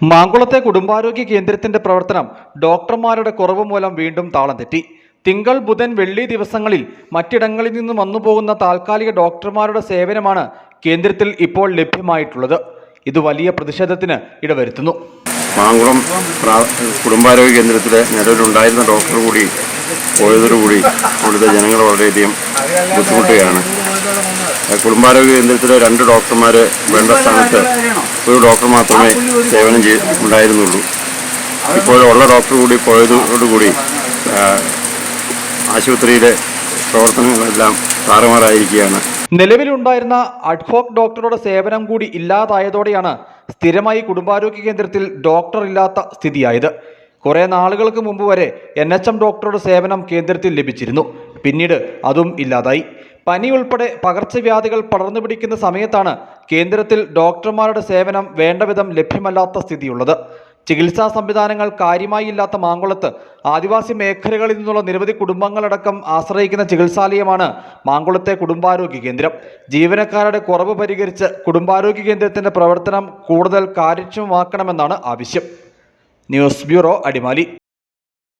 മാങ്കുളത്തെ കുടുംബാരോഗ്യ കേന്ദ്രത്തിന്റെ പ്രവർത്തനം ഡോക്ടർമാരുടെ കുറവ് മൂലം വീണ്ടും താളം തെറ്റി. തിങ്കൾ ബുധൻ വെള്ളി ദിവസങ്ങളിൽ മറ്റിടങ്ങളിൽ നിന്നും വന്നുപോകുന്ന താൽക്കാലിക ഡോക്ടർമാരുടെ സേവനമാണ് കേന്ദ്രത്തിൽ ഇപ്പോൾ ലഭ്യമായിട്ടുള്ളത്. ഇത് വലിയ പ്രതിഷേധത്തിന് ഇടവരുത്തുന്നു. മാങ്കുളം കുടുംബാരോഗ്യ കേന്ദ്രത്തിലെ നിലവിലുണ്ടായിരുന്ന ഡോക്ടർ കൂടി പോയതോടുകൂടി അവിടുത്തെ ജനങ്ങൾ വളരെയധികം ബുദ്ധിമുട്ടുകയാണ്. കുടുംബാരോഗ്യ കേന്ദ്രത്തിലെ രണ്ട് ഡോക്ടർമാർ വേണ്ട സ്ഥാനത്ത് ഒരു ഡോക്ടർ മാത്രമേ സേവനം ചെയ് ഉണ്ടായിരുന്നുള്ളൂ. ഇപ്പോഴുള്ള ഡോക്ടർ കൂടി പോയതോടുകൂടി ആശുപത്രിയിലെ പ്രവർത്തനങ്ങളെല്ലാം താറുമാറായിരിക്കുകയാണ്. നിലവിലുണ്ടായിരുന്ന അഡ്ഹോക് ഡോക്ടറുടെ സേവനം കൂടി ഇല്ലാതായതോടെയാണ് സ്ഥിരമായി കുടുംബാരോഗ്യ കേന്ദ്രത്തിൽ ഡോക്ടർ ഇല്ലാത്ത സ്ഥിതിയായത്. കുറേ നാളുകൾക്ക് മുമ്പ് വരെ എൻ എച്ച് എം ഡോക്ടറുടെ സേവനം കേന്ദ്രത്തിൽ ലഭിച്ചിരുന്നു. പിന്നീട് അതും ഇല്ലാതായി. പനി ഉൾപ്പെടെ പകർച്ചവ്യാധികൾ പടർന്നു പിടിക്കുന്ന സമയത്താണ് കേന്ദ്രത്തിൽ ഡോക്ടർമാരുടെ സേവനം വേണ്ടവിധം ലഭ്യമല്ലാത്ത സ്ഥിതിയുള്ളത്. ചികിത്സാ സംവിധാനങ്ങൾ കാര്യമായി ഇല്ലാത്ത മാങ്കുളത്ത് ആദിവാസി മേഖലകളിൽ നിന്നുള്ള നിരവധി കുടുംബങ്ങളടക്കം ആശ്രയിക്കുന്ന ചികിത്സാലയമാണ് മാങ്കുളത്തെ കുടുംബാരോഗ്യ കേന്ദ്രം. ജീവനക്കാരുടെ കുറവ് പരിഹരിച്ച് കുടുംബാരോഗ്യ കേന്ദ്രത്തിന്റെ പ്രവർത്തനം കൂടുതൽ കാര്യക്ഷമമാക്കണമെന്നാണ് ആവശ്യം. News bureau Adimali.